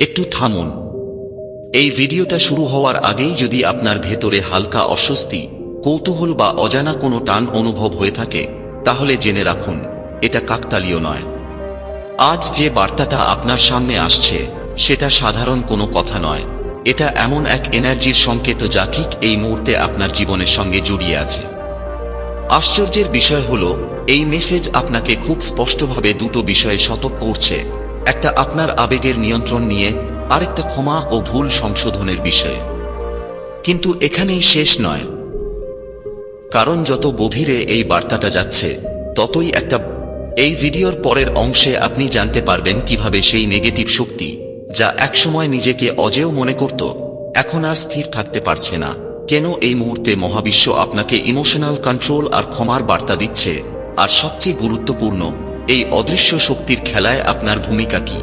একটু থামুন। এই ভিডিওটা শুরু হওয়ার আগেই যদি আপনার ভেতরে হালকা অস্বস্তি, কৌতূহল বা অজানা কোনো টান অনুভব হয়ে থাকে, তাহলে জেনে রাখুন, এটা কাকতালীয় নয়। আজ যে বার্তাটা আপনার সামনে আসছে, সেটা সাধারণ কোনো কথা নয়। এটা এমন এক এনার্জির সংকেত যা ঠিক এই মুহূর্তে আপনার জীবনের সঙ্গে জড়িয়ে আছে। আশ্চর্যের বিষয় হল, এই মেসেজ আপনাকে খুব স্পষ্টভাবে দুটো বিষয়ে সতর্ক করছে। একটা আপনার আবেগের নিয়ন্ত্রণ নিয়ে আরেকটা ক্ষমা ও ভুল সংশোধনের বিষয়ে। কিন্তু এখানেই শেষ নয়। কারণ যত গভীরে এই বার্তাটা যাচ্ছে, ততই একটা এই ভিডিওর পরের অংশে আপনি জানতে পারবেন কীভাবে সেই নেগেটিভ শক্তি, যা একসময় নিজেকে অজেয় মনে করত, এখন আর স্থির থাকতে পারছে না। কেন এই মুহূর্তে মহাবিশ্ব আপনাকে ইমোশনাল কন্ট্রোল আর ক্ষমার বার্তা দিচ্ছে? আর সবচেয়ে গুরুত্বপূর্ণ এই অদৃশ্য শক্তির খেলায় আপনার ভূমিকা কি?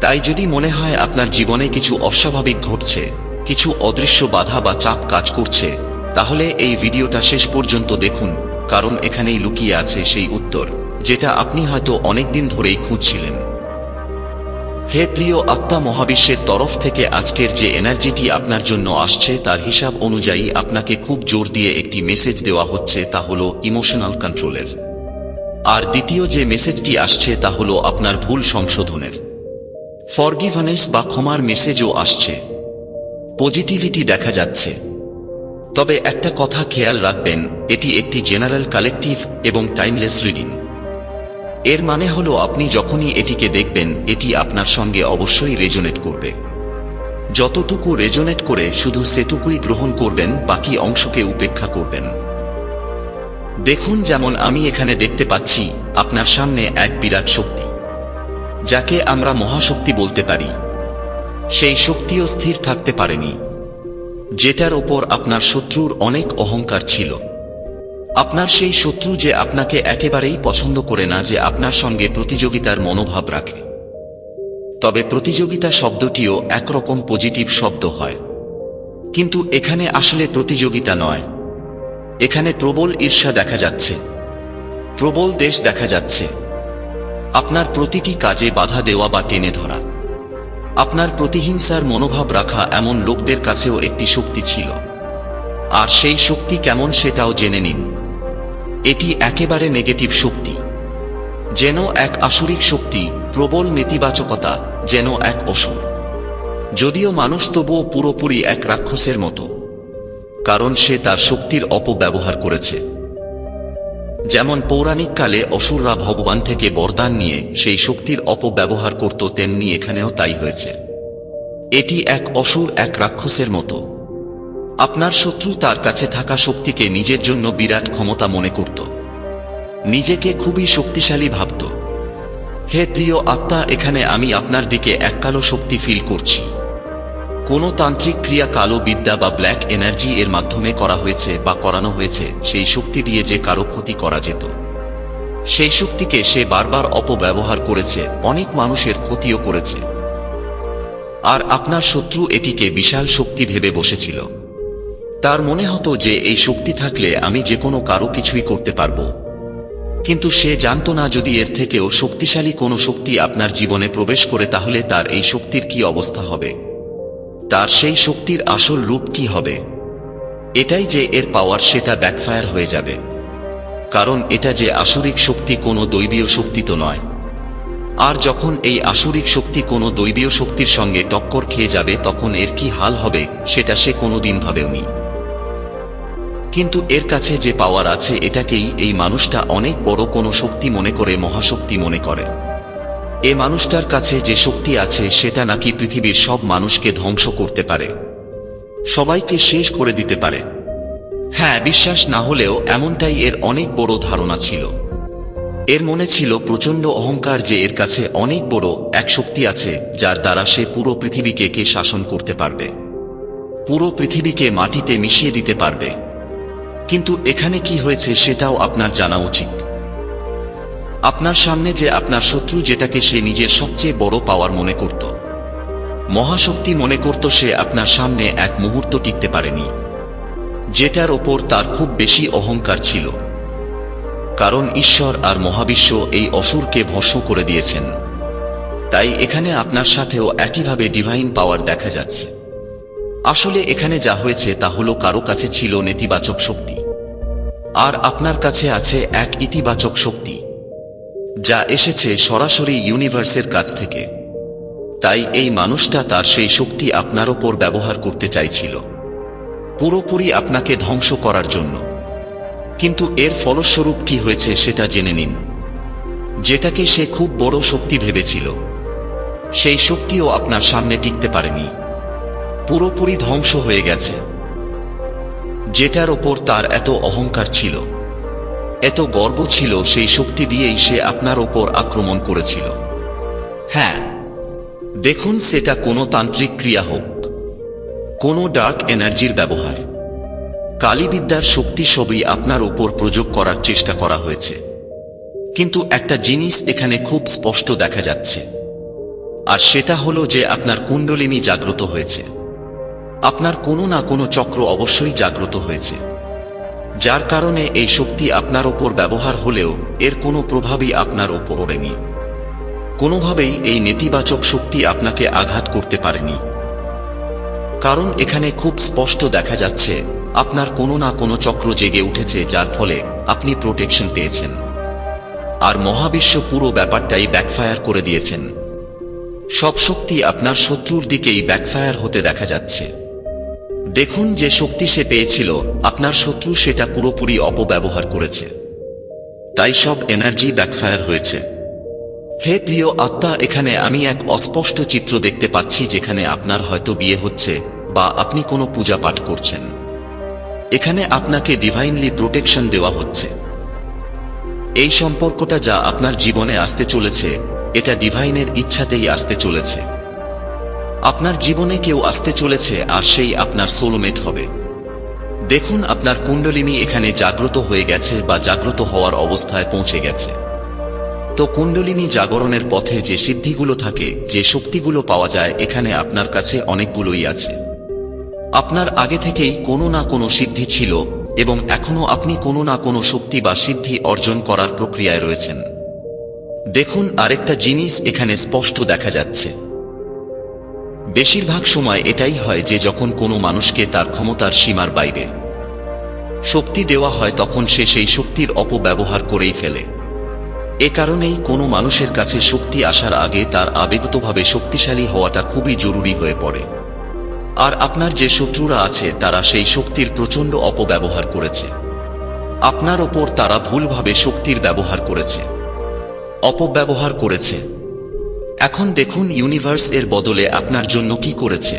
তাই যদি মনে হয় আপনার জীবনে কিছু অস্বাভাবিক ঘটছে, কিছু অদৃশ্য বাধা বা চাপ কাজ করছে, তাহলে এই ভিডিওটা শেষ পর্যন্ত দেখুন, কারণ এখানেই লুকিয়ে আছে সেই উত্তর, যেটা আপনি হয়তো অনেকদিন ধরেই খুঁজছিলেন। হে প্রিয় আত্মা মহাবিশ্বের তরফ থেকে আজকের যে এনার্জিটি আপনার জন্য আসছে, তার হিসাব অনুযায়ী আপনাকে খুব জোর দিয়ে একটি মেসেজ দেওয়া হচ্ছে, তা হল ইমোশনাল কন্ট্রোলের। আর দ্বিতীয় যে মেসেজটি আসছে তা হল আপনার ভুল সংশোধনের। ফরগিভনেস বা ক্ষমার মেসেজও আসছে। পজিটিভিটি দেখা যাচ্ছে। তবে একটা কথা খেয়াল রাখবেন, এটি একটি জেনারেল কালেকটিভ এবং টাইমলেস রিডিং। এর মানে হল আপনি যখনই এটিকে দেখবেন, এটি আপনার সঙ্গে অবশ্যই রেজোনেট করবে। যতটুকু রেজোনেট করে শুধু সেটুকুই গ্রহণ করবেন, বাকি অংশকে উপেক্ষা করবেন। দেখুন যেমন আমি এখানে দেখতে পাচ্ছি, আপনার সামনে এক বিরাট শক্তি, যাকে আমরা মহাশক্তি বলতে পারি। সেই শক্তিও স্থির থাকতে পারেনি, যেটার ওপর আপনার শত্রুর অনেক অহংকার ছিল। আপনার সেই শত্রু যে আপনাকে একেবারেই পছন্দ করে না যে আপনার সঙ্গে প্রতিযোগিতার মনোভাব রাখে। তবে প্রতিযোগিতা শব্দটিও একরকম পজিটিভ শব্দ হয়। কিন্তু এখানে আসলে প্রতিযোগিতা নয় এখানে প্রবল ঈর্ষা দেখা যাচ্ছে। প্রবল দেশ দেখা যাচ্ছে। আপনার প্রতিটি কাজে বাধা দেওয়া বা টেনে ধরা। আপনার প্রতিহিংসার মনোভাব রাখা এমন লোকদের কাছেও একটি শক্তি ছিল। আর সেই শক্তি কেমন সেটাও জেনে নিন। এটি একেবারে নেগেটিভ শক্তি। যেন এক আসরিক শক্তি, প্রবল নেতিবাচকতা, যেন এক অসুর। যদিও মানুষ তবুও পুরোপুরি এক রাক্ষসের মতো। কারণ সে তার শক্তির অপব্যবহার করেছে। যেমন পৌরাণিক কালে অসুররা ভগবান থেকে বরদান নিয়ে সেই শক্তির অপব্যবহার করত, তেমনি এখানেও তাই হয়েছে। এটি এক অসুর, এক রাক্ষসের মতো। আপনার শত্রু তার কাছে থাকা শক্তিকে নিজের জন্য বিরাট ক্ষমতা মনে করত। নিজেকে খুবই শক্তিশালী ভাবত। হে প্রিয় আত্মা, এখানে আমি আপনার দিকে এককালো শক্তি ফিল করছি। কোন তান্ত্রিক ক্রিয়া কালো বিদ্যা বা ব্ল্যাক এনার্জি এর মাধ্যমে করা হয়েছে বা করানো হয়েছে, সেই শক্তি দিয়ে যে কারও ক্ষতি করা যেত। সেই শক্তিকে সে বারবার অপব্যবহার করেছে, অনেক মানুষের ক্ষতিও করেছে। আর আপনার শত্রু এটিকে বিশাল শক্তি ভেবে বসেছিল। তার মনে হতো যে এই শক্তি থাকলে আমি যে কোনো কারও কিছুই করতে পারব। কিন্তু সে জানত না যদি এর থেকেও শক্তিশালী কোনো শক্তি আপনার জীবনে প্রবেশ করে, তাহলে তার এই শক্তির কি অবস্থা হবে? তার সেই শক্তির আসল রূপ কি হবে? এটাই যে এর পাওয়ার সেটা ব্যাকফায়ার হয়ে যাবে। কারণ এটা যে আসরিক শক্তি কোনো দৈবীয় শক্তি তো নয়। আর যখন এই আসরিক শক্তি কোনো দৈবীয় শক্তির সঙ্গে টক্কর খেয়ে যাবে, তখন এর কি হাল হবে, সেটা সে কোনোদিন ভাবেওনি। কিন্তু এর কাছে যে পাওয়ার আছে, এটাকেই এই মানুষটা অনেক বড় কোনো শক্তি মনে করে, মহাশক্তি মনে করে। এ মানুষটার কাছে যে শক্তি আছে, সেটা নাকি পৃথিবীর সব মানুষকে ধ্বংস করতে পারে। সবাইকে শেষ করে দিতে পারে। হ্যাঁ বিশ্বাস না হলেও এমনটাই এর অনেক বড় ধারণা ছিল। এর মনে ছিল প্রচণ্ড অহংকার যে এর কাছে অনেক বড় এক শক্তি আছে, যার দ্বারা সে পুরো পৃথিবীকে কে শাসন করতে পারবে। পুরো পৃথিবীকে মাটিতে মিশিয়ে দিতে পারবে। কিন্তু এখানে কি হয়েছে সেটাও আপনার জানা উচিত। আপনার সামনে যে আপনার শত্রু যেটাকে সে নিজের সবচেয়ে বড় পাওয়ার মনে করত। মহাশক্তি মনে করত সে আপনার সামনে এক মুহূর্ত টিকতে পারেনি। যেটার ওপর তার খুব বেশি অহংকার ছিল। কারণ ঈশ্বর আর মহাবিশ্ব এই অসুরকে ভস্ম করে দিয়েছেন। তাই এখানে আপনার সাথেও একইভাবে ডিভাইন পাওয়ার দেখা যাচ্ছে। আসলে এখানে যা হয়েছে তা হলো কারও কাছে ছিল নেতিবাচক শক্তি। আর আপনার কাছে আছে এক ইতিবাচক শক্তি। যা এসেছে সরাসরি ইউনিভার্সের কাছ থেকে। তাই এই মানুষটা তার সেই শক্তি আপনার ওপর ব্যবহার করতে চাইছিল। পুরোপুরি আপনাকে ধ্বংস করার জন্য। কিন্তু এর ফলস্বরূপ কি হয়েছে সেটা জেনে নিন। যেটাকে সে খুব বড় শক্তি ভেবেছিল। সেই শক্তিও আপনার সামনে টিকতে পারেনি। পুরোপুরি ধ্বংস হয়ে গেছে। যেটার ওপর তার এত অহংকার ছিল। এত গর্ব ছিল সেই শক্তি দিয়েই সে আপনার ওপর আক্রমণ করেছিল। হ্যাঁ দেখুন সেটা কোনো তান্ত্রিক ক্রিয়া হোক, কোনো ডার্ক এনার্জির ব্যবহার। কালীবিদ্যার শক্তি সবই আপনার ওপর প্রয়োগ করার চেষ্টা করা হয়েছে। কিন্তু একটা জিনিস এখানে খুব স্পষ্ট দেখা যাচ্ছে। আর সেটা হলো যে আপনার কুণ্ডলিনী জাগ্রত হয়েছে। আপনার কোনো না কোনো চক্র অবশ্যই জাগ্রত হয়েছে। যার কারণে এই শক্তি আপনার ওপর ব্যবহার হলেও এর কোনো প্রভাবই আপনার ওপর ওড়েনি কোনোভাবেই এই নেতিবাচক শক্তি আপনাকে আঘাত করতে পারেনি। কারণ এখানে খুব স্পষ্ট দেখা যাচ্ছে, আপনার কোনো না কোনো চক্র জেগে উঠেছে যার ফলে আপনি প্রোটেকশন পেয়েছেন। আর মহাবিশ্ব পুরো ব্যাপারটাই ব্যাকফায়ার করে দিয়েছেন। সব শক্তি আপনার শত্রুর দিকেই ব্যাকফায়ার হতে দেখা যাচ্ছে। দেখুন যে শক্তি সে পেয়েছিল, আপনার শত্রু সেটা পুরোপুরি অপব্যবহার করেছে। তাই সব এনার্জি ব্যাকফায়ার হয়েছে। হে প্রিয় আত্মা, এখানে আমি এক অস্পষ্ট চিত্র দেখতে পাচ্ছি যেখানে আপনার হয়তো বিয়ে হচ্ছে বা আপনি কোনো পূজা পাঠ করছেন। এখানে আপনাকে ডিভাইনলি প্রোটেকশন দেওয়া হচ্ছে। এই সম্পর্কটা যা আপনার জীবনে আসতে চলেছে, এটা ডিভাইনের ইচ্ছাতেই আসতে চলেছে। আপনার জীবনে কেউ আসতে চলেছে আর সেই আপনার সোলমেট হবে। দেখুন আপনার কুণ্ডলিনী এখানে জাগ্রত হয়ে গেছে বা জাগ্রত হওয়ার অবস্থায় পৌঁছে গেছে। তো কুণ্ডলিনী জাগরণের পথে যে সিদ্ধিগুলো থাকে, যে শক্তিগুলো পাওয়া যায়, এখানে আপনার কাছে অনেকগুলোই আছে। আপনার আগে থেকেই কোনো না কোনো সিদ্ধি ছিল এবং এখনও আপনি কোনো না কোনো শক্তি বা সিদ্ধি অর্জন করার প্রক্রিয়ায় রয়েছেন। দেখুন আরেকটা জিনিস এখানে স্পষ্ট দেখা যাচ্ছে। বেশিরভাগ সময় এটাই হয় যে যখন কোনো মানুষকে তার ক্ষমতার সীমার বাইরে শক্তি দেওয়া হয়, তখন সে সেই শক্তির অপব্যবহার করেই ফেলে। এ কারণেই কোনো মানুষের কাছে শক্তি আসার আগে তার আবেগতভাবে শক্তিশালী হওয়াটা খুবই জরুরি হয়ে পড়ে। আর আপনার যে শত্রুরা আছে, তারা সেই শক্তির প্রচণ্ড অপব্যবহার করেছে। আপনার ওপর তারা ভুলভাবে শক্তির ব্যবহার করেছে। অপব্যবহার করেছে। এখন দেখুন ইউনিভার্স এর বদলে আপনার জন্য কি করেছে।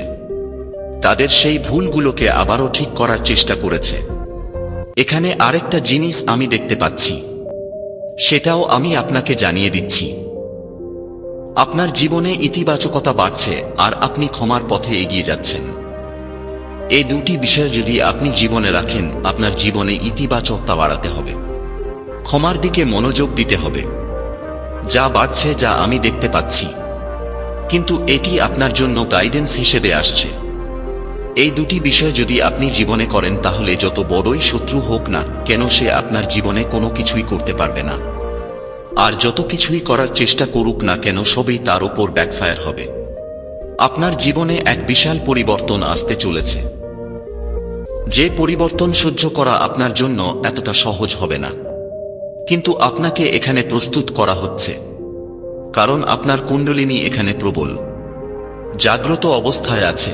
তাদের সেই ভুলগুলোকে আবারও ঠিক করার চেষ্টা করেছে। এখানে আরেকটা জিনিস আমি দেখতে পাচ্ছি। সেটাও আমি আপনাকে জানিয়ে দিচ্ছি। আপনার জীবনে ইতিবাচকতা বাড়ছে আর আপনি ক্ষমার পথে এগিয়ে যাচ্ছেন। এই দুটি বিষয় যদি আপনি জীবনে রাখেন, আপনার জীবনে ইতিবাচকতা বাড়াতে হবে। ক্ষমার দিকে মনোযোগ দিতে হবে। যা বাড়ছে যা আমি দেখতে পাচ্ছি। কিন্তু এটি আপনার জন্য গাইডেন্স হিসেবে আসছে? এই দুটি বিষয় যদি আপনি জীবনে করেন তাহলে যত বড়ই শত্রু হোক না, কেন সে আপনার জীবনে কোনো কিছুই করতে পারবে না। আর যত কিছুই করার চেষ্টা করুক না কেন, সবই তার ওপর ব্যাকফায়ার হবে। আপনার জীবনে এক বিশাল পরিবর্তন আসতে চলেছে। যে পরিবর্তন সহ্য করা আপনার জন্য এতটা সহজ হবে না। কিন্তু আপনাকে এখানে প্রস্তুত করা হচ্ছে। কারণ আপনার কুণ্ডলিনী এখানে প্রবল। জাগ্রত অবস্থায় আছে।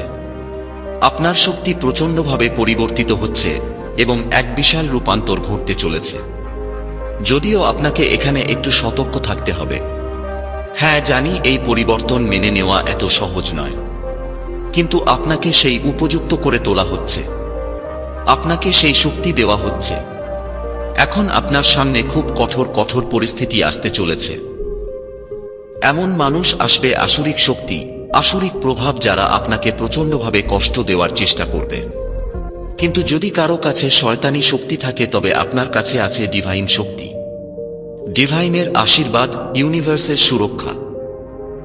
আপনার শক্তি প্রচণ্ডভাবে পরিবর্তিত হচ্ছে এবং এক বিশাল রূপান্তর ঘটতে চলেছে। যদিও আপনাকে এখানে একটু সতর্ক থাকতে হবে। হ্যাঁ জানি এই পরিবর্তন মেনে নেওয়া এত সহজ নয়। কিন্তু আপনাকে সেই উপযুক্ত করে তোলা হচ্ছে। আপনাকে সেই শক্তি দেওয়া হচ্ছে। এখন আপনার সামনে খুব কঠোর কঠোর পরিস্থিতি আসতে চলেছে। এমন মানুষ আসবে আসরিক শক্তি, আসরিক প্রভাব যারা আপনাকে প্রচণ্ডভাবে কষ্ট দেওয়ার চেষ্টা করবে। কিন্তু যদি কারও কাছে শয়তানি শক্তি থাকে, তবে আপনার কাছে আছে ডিভাইন শক্তি। ডিভাইনের আশীর্বাদ ইউনিভার্সের সুরক্ষা।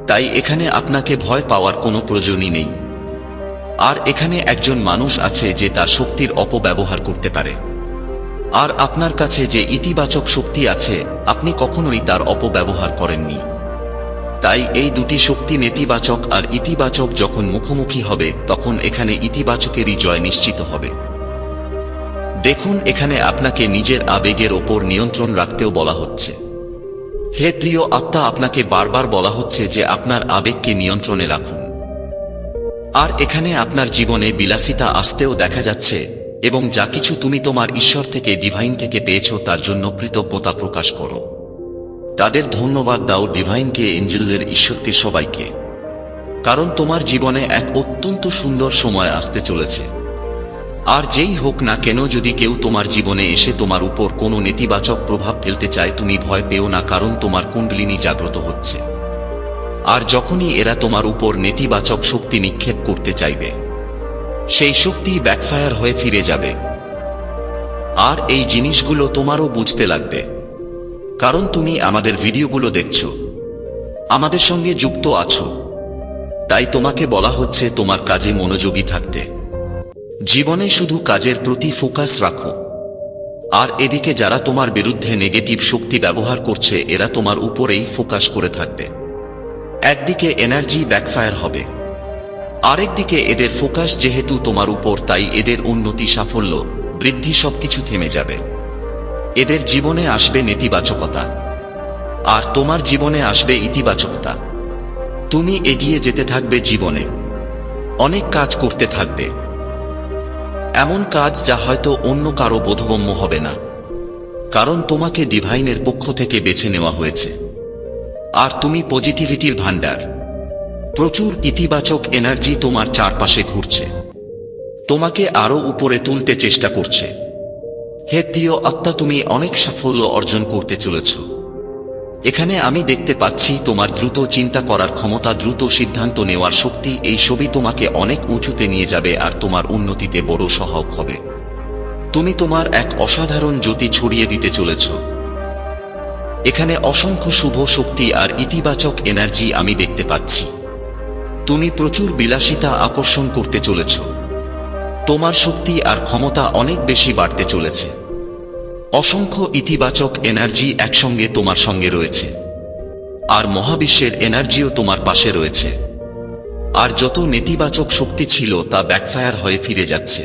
তাই এখানে আপনাকে ভয় পাওয়ার কোনো প্রয়োজনই নেই। আর এখানে একজন মানুষ আছে যে তার শক্তির অপব্যবহার করতে পারে। আর আপনার কাছে যে ইতিবাচক শক্তি আছে, আপনি কখনোই তার অপব্যবহার করেননি। তাই এই দুটি শক্তি নেতিবাচক আর ইতিবাচক যখন মুখোমুখি হবে, তখন এখানে ইতিবাচকেরই জয় নিশ্চিত হবে। দেখুন, এখানে আপনাকে নিজের আবেগের ওপর নিয়ন্ত্রণ রাখতেও বলা হচ্ছে। হে প্রিয় আত্মা, আপনাকে বারবার বলা হচ্ছে যে আপনার আবেগকে নিয়ন্ত্রণে রাখুন। আর এখানে আপনার জীবনে বিলাসিতা আসতেও দেখা যাচ্ছে এবং যা কিছু তুমি তোমার ঈশ্বর থেকে ডিভাইন থেকে পেয়েছ, তার জন্য কৃতজ্ঞতা প্রকাশ করো। তাদের ধন্যবাদ দাও ডিভাইনকে এঞ্জেলদের ঈশ্বরকে সবাইকে। কারণ তোমার জীবনে এক অত্যন্ত সুন্দর সময় আসতে চলেছে। আর যেই হোক না কেন, যদি কেউ তোমার জীবনে এসে তোমার উপর কোনো নেতিবাচক প্রভাব ফেলতে চায়, তুমি ভয় পেও না, কারণ তোমার কুণ্ডলিনী জাগ্রত হচ্ছে। আর যখনই এরা তোমার উপর নেতিবাচক শক্তি নিক্ষেপ করতে চাইবে সেই শক্তি ব্যাকফায়ার হয়ে ফিরে যাবে। আর এই জিনিসগুলো তোমারও বুঝতে লাগবে। কারণ তুমি আমাদের ভিডিওগুলো দেখছ। আমাদের সঙ্গে যুক্ত আছো। তাই তোমাকে বলা হচ্ছে তোমার কাজে মনোযোগী থাকতে। জীবনে শুধু কাজের প্রতি ফোকাস রাখো। আর এদিকে যারা তোমার বিরুদ্ধে নেগেটিভ শক্তি ব্যবহার করছে, এরা তোমার উপরেই ফোকাস করে থাকবে। একদিকে এনার্জি ব্যাকফায়ার হবে। আরেকদিকে এদের ফোকাস যেহেতু তোমার উপর, তাই এদের উন্নতি সাফল্য, বৃদ্ধি সবকিছু থেমে যাবে। এদের জীবনে আসবে নেতিবাচকতা। আর তোমার জীবনে আসবে ইতিবাচকতা। তুমি এগিয়ে যেতে থাকবে জীবনে। অনেক কাজ করতে থাকবে। এমন কাজ যা হয়তো অন্য কারও বোধগম্য হবে না। কারণ তোমাকে ডিভাইনের পক্ষ থেকে বেছে নেওয়া হয়েছে। আর তুমি পজিটিভিটির ভান্ডার প্রচুর ইতিবাচক এনার্জি তোমার চারপাশে ঘুরছে। তোমাকে আরও উপরে তুলতে চেষ্টা করছে। হে প্রিয় আত্মা, তুমি অনেক সাফল্য অর্জন করতে চলেছ। এখানে আমি দেখতে পাচ্ছি তোমার দ্রুত চিন্তা করার ক্ষমতা, দ্রুত সিদ্ধান্ত নেওয়ার শক্তি, এই ছবি তোমাকে অনেক উঁচুতে নিয়ে যাবে আর তোমার উন্নতিতে বড় সহায়ক হবে। তুমি তোমার এক অসাধারণ জ্যোতি ছড়িয়ে দিতে চলেছ। এখানে অসংখ্য শুভ শক্তি আর ইতিবাচক এনার্জি আমি দেখতে পাচ্ছি। তুমি প্রচুর বিলাসিতা আকর্ষণ করতে চলেছ। তোমার শক্তি আর ক্ষমতা অনেক বেশি বাড়তে চলেছে। অসংখ্য ইতিবাচক এনার্জি একসঙ্গে তোমার সঙ্গে রয়েছে। আর মহাবিশ্বের এনার্জিও তোমার পাশে রয়েছে। আর যত নেতিবাচক শক্তি ছিল তা ব্যাকফায়ার হয়ে ফিরে যাচ্ছে।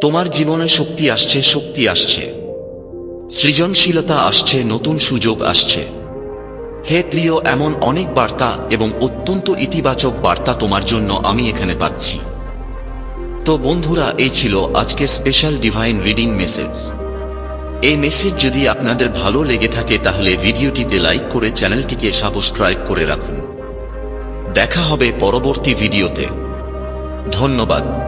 তোমার জীবনে শক্তি আসছে শক্তি আসছে। সৃজনশীলতা আসছে, নতুন সুযোগ আসছে। হে প্রিয়, এমন অনেক বার্তা এবং অত্যন্ত ইতিবাচক বার্তা তোমার জন্য আমি এখানে পাচ্ছি। তো বন্ধুরা, এই ছিল আজকে স্পেশাল ডিভাইন রিডিং মেসেজ এই মেসেজ যদি আপনাদের ভালো লেগে থাকে, তাহলে ভিডিওটিতে লাইক করে চ্যানেলটিকে সাবস্ক্রাইব করে রাখুন। দেখা হবে পরবর্তী ভিডিওতে। ধন্যবাদ।